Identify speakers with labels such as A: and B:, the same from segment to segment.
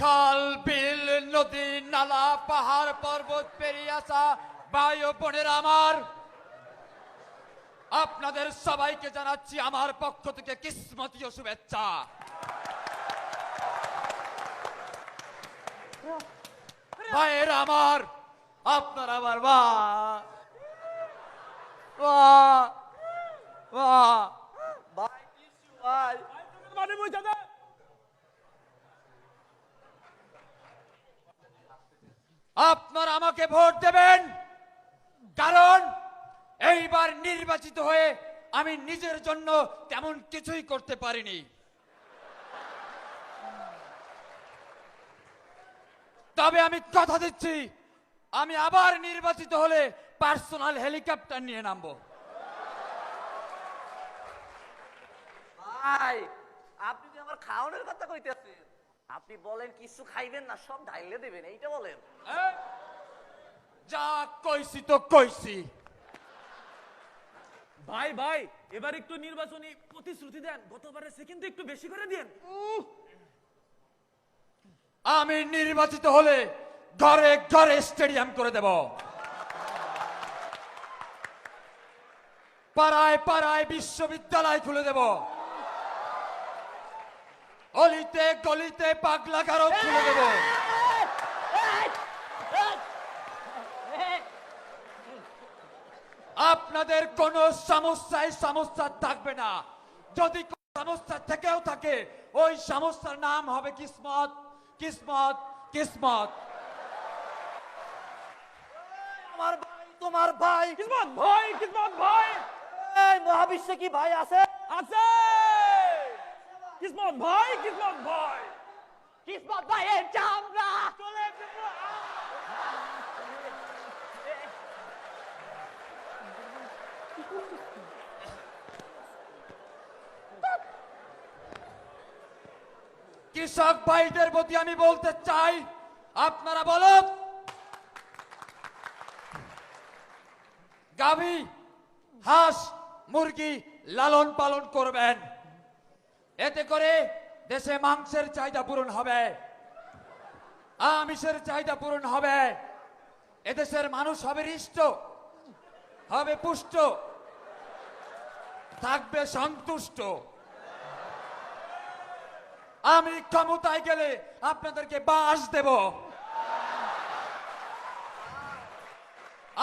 A: খাল বিল নদী নালা, পাহাড় পর্বত পেরিয়ে আসা ভাই ও বোনেরা আমার। আপনাদের সবাইকে জানাচ্ছি আমার পক্ষ থেকে কিসমতীয় শুভেচ্ছা। ভাইয়ের আমার, আপনার আমার বা বাহ বাহ
B: ভাই কিছু ভাই
C: মানে বুঝা দে
A: আপনারা আমাকে ভোট দেবেন। কারণ এইবার নির্বাচিত হয়ে আমি নিজের জন্য তেমন কিছুই করতে পারিনি। তবে আমি কথা দিচ্ছি আমি আবার নির্বাচিত হলে পার্সোনাল হেলিকপ্টার নিয়ে নামবো।
B: ভাই আপনি যে আমার খাওয়ানোর কথা কইতেছেন আপনি বলেন কিছু খাইবেন না সব ঢাইলে দেবেন এইটা বলেন।
A: এ? কইছি তো কইছি।
C: ভাই ভাই এবার একটু নির্বাচনী প্রতিশ্রুতি দেন। গতবারে সে কিন্তু একটু বেশি করে দেন।
A: আমি নির্বাচিত হলে ঘরে ঘরে স্টেডিয়াম করে দেব। পাড়ায় পাড়ায় বিশ্ববিদ্যালয় খুলে দেব। অলিতে গলিতে পাগলা কারও খুলে দেব আপনাদের কোন সমস্যায় সমস্যা থাকবে না। যদি কোনো সমস্যা থেকেও থাকে ওই সমস্যার নাম হবে কিসমত কিসমত কিসমত।
B: আমার ভাই তোমার ভাই।
C: কিসমত ভাই কিসমত ভাই।
B: এই মহাবিশ্বে কি ভাই আছে?
C: আছে। কিসমত ভাই কিসমত ভাই।
B: কিসমত ভাইয়ের চামড়া।
C: চলে
A: কৃষক ভাইদের প্রতি আমি বলতে চাই, আপনারা বলুন গাভী, হাঁস, মুরগি লালন পালন করবেন। এতে করে দেশে মাংসের চাহিদা পূরণ হবে, আমিষের চাহিদা পূরণ হবে, এদেশের মানুষ হবে হৃষ্ট, হবে পুষ্ট। থাকবে সন্তুষ্ট। আমি ক্ষমতায় গেলে আপনাদেরকে বাস দেব।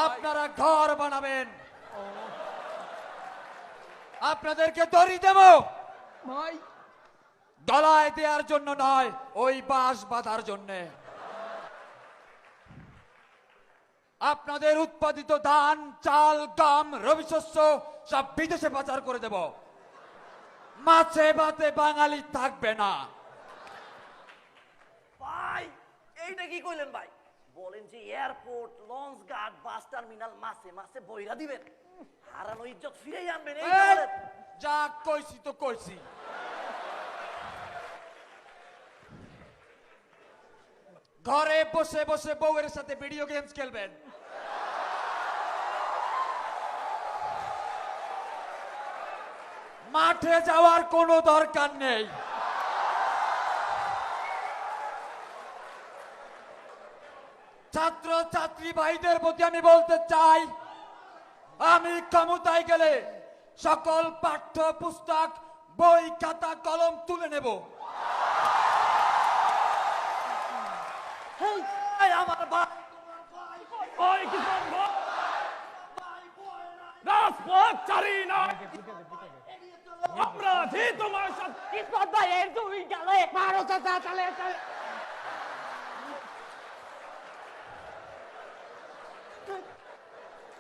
A: আপনারা ঘর বানাবেন। আপনাদেরকে দড়ি দেব। গলায় দেওয়ার জন্য নয় ওই বাঁশ বাঁধার জন্যে। আপনাদের উৎপাদিত ধান চাল গম রবি শস্য সব বিদেশে পাচার করে দেব। মাছে ভাতে বাঙালি থাকবে না।
B: ভাই এইটা কি কইলেন ভাই? বলেন যে airport launch guard bus terminal মাসে মাসে বইরা দিবেন। হারানো ইজ্জত ফিরেই আনবেন এই,
A: যা কইছি তো কইছি। ঘরে বসে বসে বউয়ের সাথে ভিডিও গেমস খেলবেন। মাঠে যাওয়ার কোনো দরকার নেই। ছাত্র ছাত্রী ভাইদের প্রতি আমি বলতে চাই, আমি ক্ষমতায় গেলে সকল পাঠ্য পুস্তক, বই, খাতা, কলম তুলে নেব।
B: আমার ভাই
C: ভাই কিসমত ভাই? রাজপথ চারি না। অপরাধী তোমার সাথে।
B: কিসমত ভাইয়ের দুই গালে? মারো চাচা চালে চালে।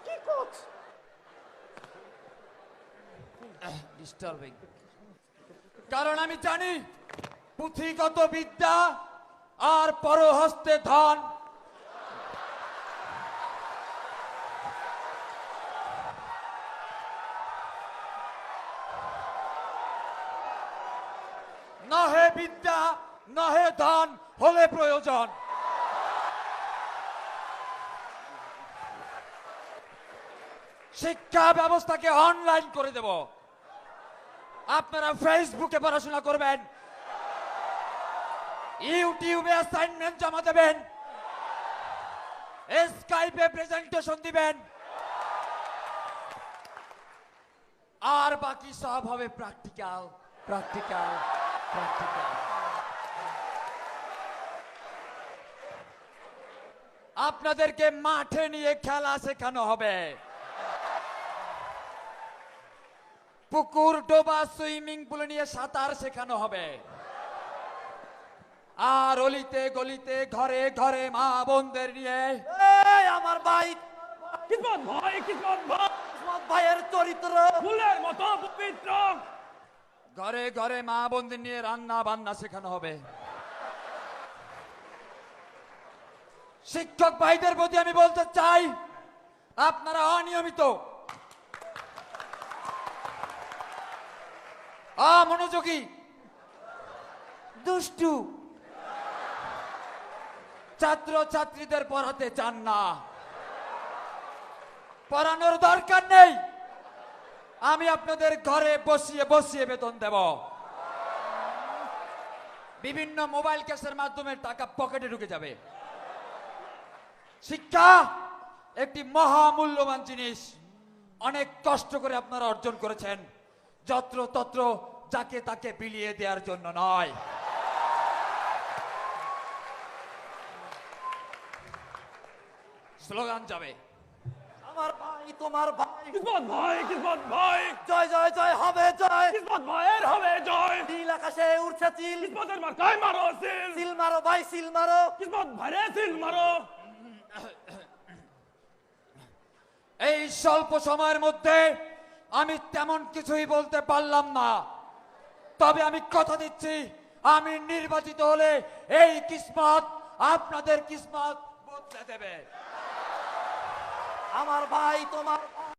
B: কি করছ?
A: ডিস্টার্বিং কারণ আমি জানি পুঁথিগত বিদ্যা আর পরহস্তে ধন বিদ্যা, নহে ধন হলে প্রয়োজন। শিক্ষা ব্যবস্থাকে অনলাইন করে দেব। আপনারা ফেসবুকে পড়াশোনা করবেন। ইউটিউবে অ্যাসাইনমেন্ট জমা দেবেন। স্কাইপে প্রেজেন্টেশন দিবেন। আর বাকি সব হবে প্র্যাকটিক্যাল প্র্যাকটিক্যাল আপনাদেরকে মাঠে নিয়ে খেলা শেখানো হবে। পুকুর ডোবা সুইমিং পুলে নিয়ে সাঁতার শেখানো হবে। আর অলিতে গলিতে ঘরে ঘরে মা বোনদের নিয়ে।
B: এই আমার ভাই।
C: কিসমত ভাই কিসমত ভাই।
B: কিসমত ভাইয়ের চরিত্র।
C: ফুলের মতো পবিত্র।
A: ঘরে ঘরে মা বোনদের নিয়ে রান্না বান্না শেখানো হবে। শিক্ষক ভাইদের প্রতি আমি বলতে চাই, আপনারা অনিয়মিত। অমনোযোগী। দুষ্টু। ছাত্র ছাত্রীদের পড়াতে চান না। পড়ানোর দরকার নেই। আমি আপনাদের ঘরে বসিয়ে বসিয়ে বেতন দেব। বিভিন্ন মোবাইল ক্যাশের মাধ্যমে টাকা পকেটে ঢুকে যাবে। শিক্ষা একটি মহামূল্যবান জিনিস। অনেক কষ্ট করে আপনারা অর্জন করেছেন। যত্র তত্র যাকে তাকে বিলিয়ে দেওয়ার জন্য নয়। স্লোগান যাবে।
B: ভাই তোমার ভাই।
C: কিসমত ভাই কিসমত ভাই।
B: জয় জয় জয় হবে জয়।
C: কিসমত ভাইয়ের হবে জয়।
B: নীল আকাশে উঠছে চিল।
C: কিসমতের মার্কায় মারো সিল
B: সিল মারো ভাই সিল মারো।
C: কিসমত ভাইরে সিল মারো।
A: এই স্বল্প সময়ের মধ্যে আমি তেমন কিছুই বলতে পারলাম না। তবে আমি কথা দিচ্ছি আমি নির্বাচিত হলে এই কিসমত আপনাদের কিসমত বদলে দেবে।
B: আমার ভাই তোমার